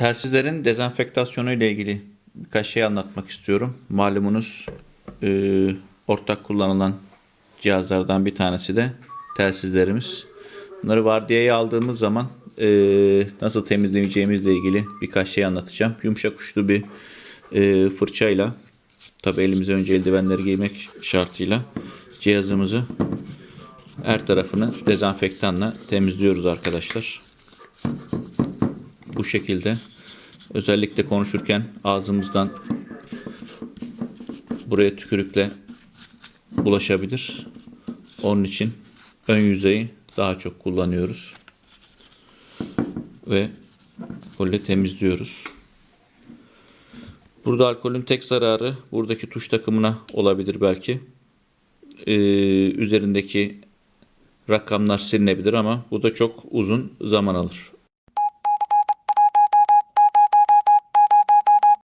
Telsizlerin dezenfektasyonu ile ilgili birkaç şey anlatmak istiyorum. Malumunuz e, ortak kullanılan cihazlardan bir tanesi de telsizlerimiz. Bunları vardiyaya aldığımız zaman e, nasıl temizleyeceğimizle ilgili birkaç şey anlatacağım. Yumuşak uçlu bir e, fırçayla, tabi elimize önce eldivenleri giymek şartıyla cihazımızı her tarafını dezenfektanla temizliyoruz arkadaşlar bu şekilde özellikle konuşurken ağzımızdan buraya tükürükle bulaşabilir. Onun için ön yüzeyi daha çok kullanıyoruz. Ve böyle temizliyoruz. Burada alkolün tek zararı buradaki tuş takımına olabilir belki. Ee, üzerindeki rakamlar silinebilir ama bu da çok uzun zaman alır.